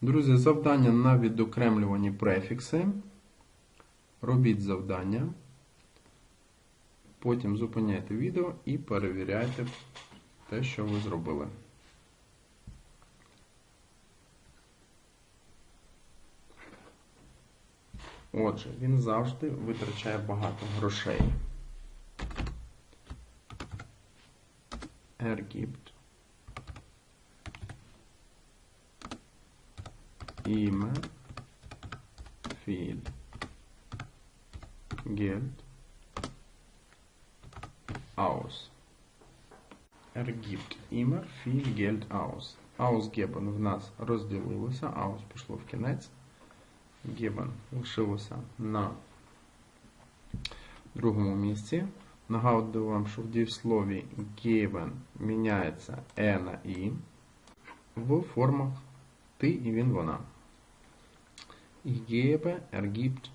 Друзі, завдання на відокремлювані префікси. Робіть завдання. Потім зупиняйте відео і перевіряйте те, що ви зробили. Отже, він завжди витрачає багато грошей. Er gibt immer viel aus. Er gibt immer viel Geld aus. Ausgeben в нас розділилося, aus пішло в кінець. Geben лишилося на другому місці. Нагадую вам, що в дієслові geben міняється е на і в формах ти і він вона. Ich gebe, ergibt,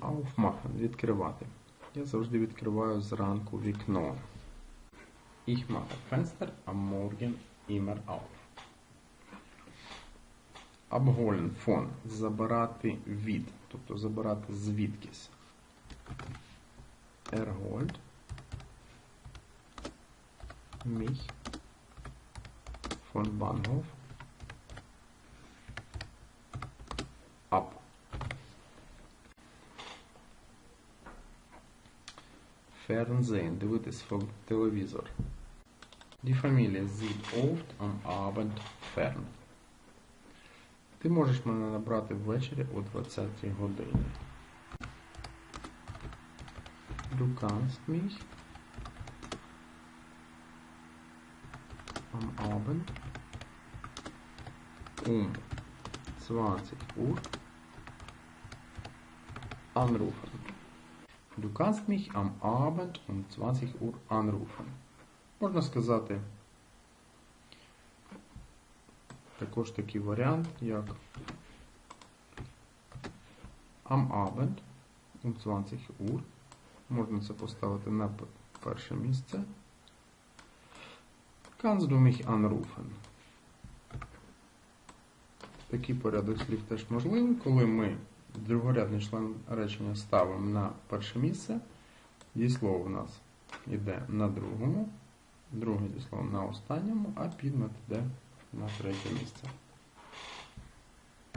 aufmachen, відкривати. Я завжди відкриваю зранку вікно. Ich mache Fenster am Morgen immer auf. Abholen von забирати від, тобто забирати звідкись. Er holt mich von Bahnhof ab. Fernsehen, дивитись телевізор. Die Familie sieht oft am Abend fern. Ти можеш мене набрати ввечері о 20 годині. Du kannst mich am Abend um 20 Uhr anrufen. Du kannst mich am Abend um 20 Uhr anrufen. Можна сказати також такий варіант, як am Abend um 20 Uhr. Можна це поставити на перше місце. Kannst du mich anrufen? Такий порядок слів теж можливий, коли ми другорядний член речення ставимо на перше місце. Дієслово в нас йде на другому, друге дієслово на останньому, а підмет йде на третє місце.